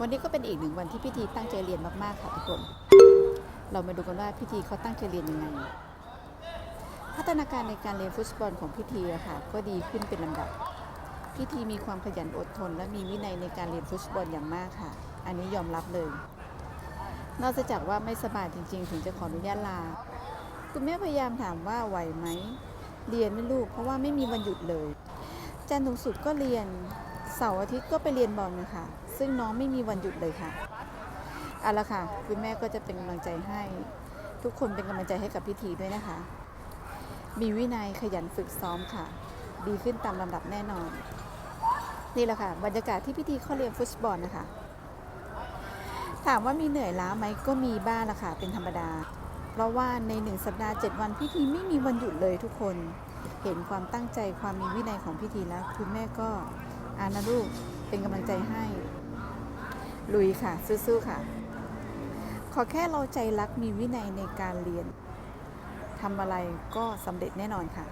วันนี้ก็เป็นอีกหนึ่งวันที่พิธีตั้งใจเรียนมากๆค่ะทุกคน เรามาดูกันว่าพิธีเขาตั้งใจเรียนยังไง พัฒนาการในการเรียนฟุตบอลของพิธีอะค่ะก็ดีขึ้นเป็นลำดับ พิธีมีความขยันอดทน และมีวินัยในการเรียนฟุตบอลอย่างมากค่ะ อันนี้ยอมรับเลย นอกจากว่าไม่สบายจริง ๆ ถึงจะขออนุญาตลา คุณแม่พยายามถามว่าไหวไหม เรียนไม่ลูก เพราะว่าไม่มีวันหยุดเลย จันทร์ถึงศุกร์ก็เรียน เสาร์อาทิตย์ก็ไปเรียนบอลนะคะ ซึ่งน้องไม่มีวันหยุดเลยค่ะเอาละค่ะคุณแม่ก็จะเป็นกำลังใจให้ ทุกคนเป็นกำลังใจให้กับพิธีด้วยนะคะ มีวินัยขยันฝึกซ้อมค่ะ ดีขึ้นตามลำดับแน่นอน นี่แหละค่ะ บรรยากาศที่พิธีข้าเรียนฟุตบอลนะคะ ถามว่ามีเหนื่อยล้าไหมก็มีบ้างละค่ะ เป็นธรรมดา เพราะว่าในหนึ่งสัปดาห์ 7 วันพิธีไม่มีวันหยุดเลยทุกคน เห็นความตั้งใจความมีวินัยของพิธีแล้วคุณแม่ก็อานะลูกเป็นกำลังใจให้ ลุยค่ะ สู้ๆค่ะ ขอแค่เราใจรักมีวินัยในการเรียนทำอะไรก็สำเร็จแน่นอนค่ะ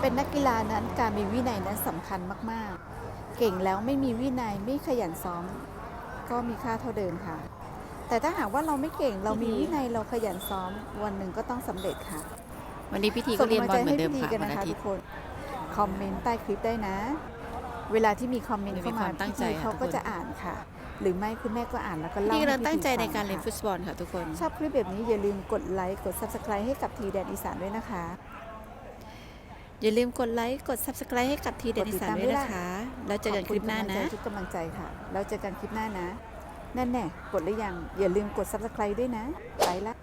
เป็นนักกีฬานั้นการมีวินัยนั้นสำคัญมากๆ เก่งแล้วไม่มีวินัยไม่ขยันซ้อม ก็มีค่าเท่าเดิมค่ะ แต่ถ้าหากว่าเราไม่เก่งเรามีวินัยเราขยันซ้อม วันหนึ่งก็ต้องสำเร็จค่ะ วันนี้พิธีก็เรียนบอลเหมือนเดิมค่ะส่งกำลังใจวันให้อาพิธีทิกัตนย์นะคะทุกคนคอมเมนต์ใต้คลิปได้นะ เวลาที่มีคอมเมนต์มีเข้าความามตั้งใจพี่ค่ะเขาก็ทุกคนจะอ่านค่ะ หรือไม่คุณแม่ก็อ่านแล้วก็เล่าพี่กำลังให้ตั้งใจในฟัการเรียนค่ะฟุตบอลค่ะทุกคน ชอบคลิปแบบนี้อย่าลืมกดไลค์กด subscribe ให้กับทีแดนอีสานด้วยนะคะ อย่าลืมกดไลค์กด subscribe ให้กับทีเดนอีสานด้วยนะคะแล้วเจอกันคลิปหน้านะขอบคุณกำลังใจทุกกำลังใจค่ะแล้วเจอกันคลิปหน้านะนั่นแน่กดหรือยังอย่าลืมกด subscribe ด้วยนะไปละ